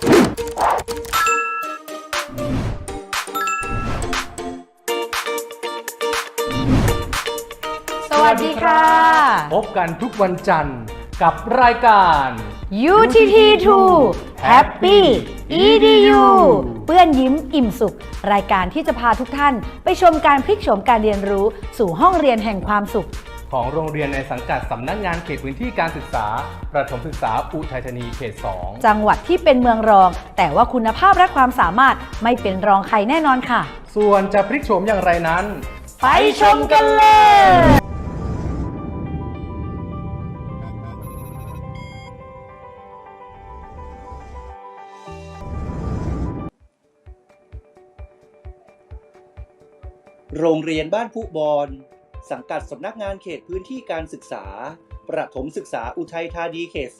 สวัสดีค่ะ พบกันทุกวันจันทร์กับรายการ UTT2 Happy EDU เปื้อนยิ้มอิ่มสุข รายการที่จะพาทุกท่าน ไปชมการพลิกโฉมการเรียนรู้สู่ห้องเรียนแห่งความสุข ของโรงเรียนในสังกัดสำนักงานเขตพื้นที่การศึกษา ประถมศึกษาอุทัยธานีเขต 2 จังหวัดที่เป็นเมืองรอง แต่ว่าคุณภาพและความสามารถไม่เป็นรองใครแน่นอนค่ะ ส่วนจะพลิกโฉมอย่างไรนั้น ไปชมกันเลยโรงเรียนบ้านผู้บอน สังกัดสำนักงานเขตพื้นที่การศึกษา ประถมศึกษาอุทัยธานีเขต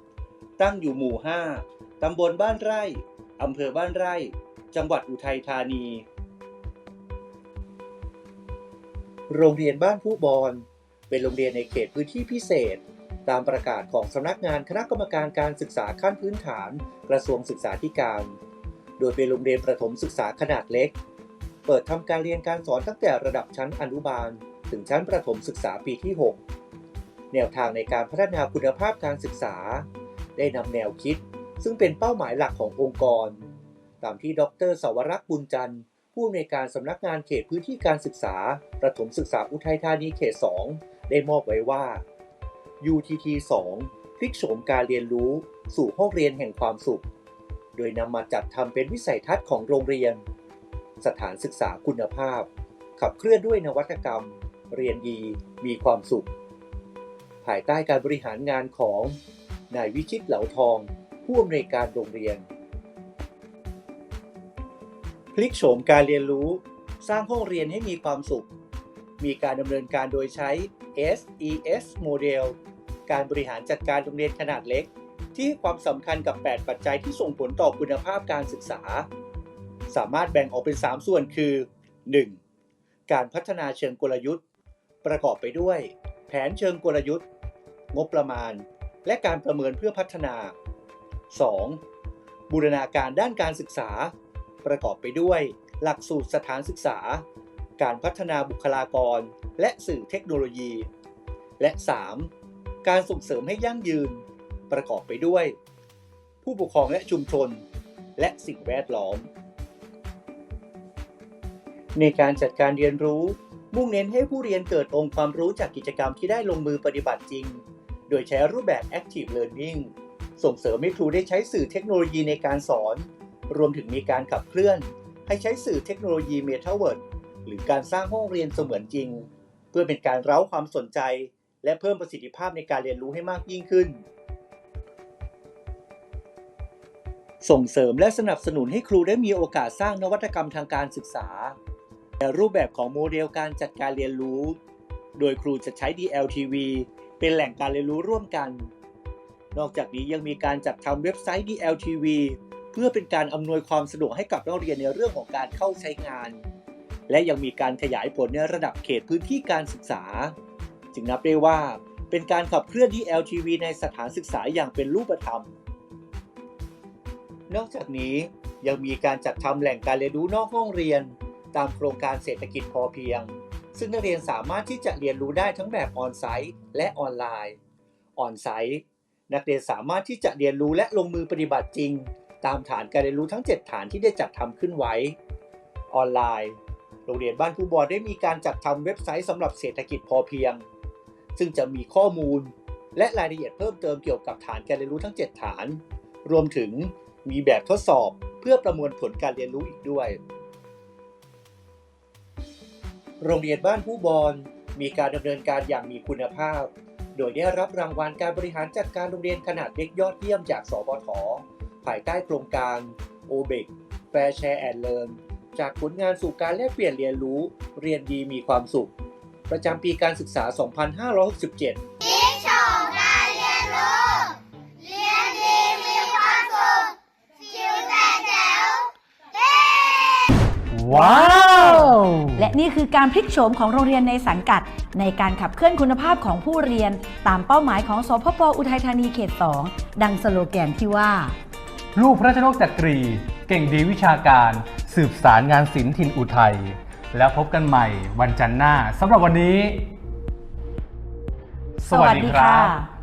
2 ตั้งอยู่หมู่ 5 ตำบลบ้านไร่ อำเภอบ้านไร่ จังหวัดอุทัยธานี โรงเรียนบ้านผู้บอนเป็นโรงเรียนในเขตพื้นที่พิเศษ ตามประกาศของสำนักงานคณะกรรมการการศึกษาขั้นพื้นฐาน กระทรวงศึกษาธิการ โดยเป็นโรงเรียนประถมศึกษาขนาดเล็ก เปิดทำการเรียนการสอนตั้งแต่ระดับชั้นอนุบาล ถึงชั้นประถมศึกษาปีที่ 6 แนวทางในการพัฒนาคุณภาพการศึกษา ได้นำแนวคิด ซึ่งเป็นเป้าหมายหลักขององค์กร ตามที่ดรสวรักษ์บุญจันทร์ผู้อำนวยการสำนักงานเขตพื้นที่การศึกษา ประถมศึกษาอุทัยธานีเขต 2 ได้มอบไว้ว่า UTT 2 พลิกโฉมการเรียนรู้สู่ห้องเรียนแห่งความสุข โดยนำมาจัดทำเป็นวิสัยทัศน์ของโรงเรียน สถานศึกษาคุณภาพ ขับเคลื่อนด้วยนวัตกรรม เรียนดีมีความสุข ภายใต้การบริหารงานของนายวิชิตเหลาทอง ผู้อำนวยการโรงเรียน พลิกโฉมการเรียนรู้สร้างห้องเรียนให้มีความสุข มีการดำเนินการโดยใช้ SES โมเดลการบริหารจัดการโรงเรียนขนาดเล็ก ที่ให้ความสำคัญกับ 8 ปัจจัยที่ส่งผลต่อคุณภาพการศึกษา สามารถแบ่งออกเป็น 3 ส่วนคือ 1. การพัฒนาเชิงกลยุทธ์ ประกอบไปด้วย แผนเชิงกลยุทธ์ งบประมาณ และการประเมินเพื่อพัฒนา 2. บูรณาการด้านการศึกษา ประกอบไปด้วย หลักสูตรสถานศึกษา การพัฒนาบุคลากร และสื่อเทคโนโลยี และ 3. การส่งเสริมให้ยั่งยืน ประกอบไปด้วย ผู้ปกครองและชุมชน และสิ่งแวดล้อม ในการจัดการเรียนรู้ มุ่งเน้นให้ผู้เรียนเกิดองค์ความรู้จากกิจกรรมที่ได้ลงมือปฏิบัติจริง โดยใช้รูปแบบ Active Learning ส่งเสริมให้ครูได้ใช้สื่อเทคโนโลยีในการสอน รวมถึงมีการขับเคลื่อน ให้ใช้สื่อเทคโนโลยี Metaverse หรือการสร้างห้องเรียนเสมือนจริง เพื่อเป็นการเร้าความสนใจ และเพิ่มประสิทธิภาพในการเรียนรู้ให้มากยิ่งขึ้น ส่งเสริมและสนับสนุนให้ครูได้มีโอกาสสร้างนวัตกรรมทางการศึกษา รูปแบบของโมเดลการจัดการเรียนรู้ โดยครูจะใช้ DLTV เป็นแหล่งการเรียนรู้ร่วมกัน นอกจากนี้ยังมีการจัดทำเว็บไซต์ DLTV เพื่อเป็นการอำนวยความสะดวกให้กับนักเรียนในเรื่องของการเข้าใช้งาน และยังมีการขยายผลในระดับเขตพื้นที่การศึกษา จึงนับได้ว่าเป็นการขับเคลื่อน DLTV ในสถานศึกษาอย่างเป็นรูปธรรม นอกจากนี้ยังมีการจัดทำแหล่งการเรียนรู้นอกห้องเรียน ตามโครงการเศรษฐกิจพอเพียง ซึ่งนักเรียนสามารถที่จะเรียนรู้ได้ทั้งแบบออนไซต์และออนไลน์ออนไซต์นักเรียนสามารถที่จะเรียนรู้และลงมือปฏิบัติจริง ตามฐานการเรียนรู้ทั้ง 7 ฐานที่ได้จัดทำขึ้นไว้ ออนไลน์ โรงเรียนบ้านผู้บอได้มีการจัดทำเว็บไซต์สำหรับเศรษฐกิจพอเพียง ซึ่งจะมีข้อมูล และรายละเอียดเพิ่มเติมเกี่ยวกับฐานการเรียนรู้ทั้ง 7 ฐาน รวมถึงมีแบบทดสอบเพื่อประมวลผลการเรียนรู้อีกด้วย โรงเรียนบ้านผู้บอนมีการดำเนินการอย่างมีคุณภาพ โดยได้รับรางวัลการบริหารจัดการโรงเรียนขนาดเล็กยอดเยี่ยมจากสปทภายใต้โครงการ o b e c Fair Share and Learn จากผลงานสู่การแลกเปลี่ยนเรียนรู้ เรียนดีมีความสุข ประจำปีการศึกษา 2567โฉมการเรียนรู้ เรียนดีมีความสุขชิวแต่แจ๋วเย้ว้าวและ นี่คือการพลิกโฉมของโรงเรียนในสังกัด ในการขับเคลื่อนคุณภาพของผู้เรียน ตามเป้าหมายของสพปอุทัยธานีเขต 2 ดังสโลแกนที่ว่า ลูกพระชนกจักรี เก่งดีวิชาการ สืบสารงานศิลป์ถิ่นอุทัยแล้วพบกันใหม่วันจันทร์หน้าสำหรับวันนี้ สวัสดีค่ะ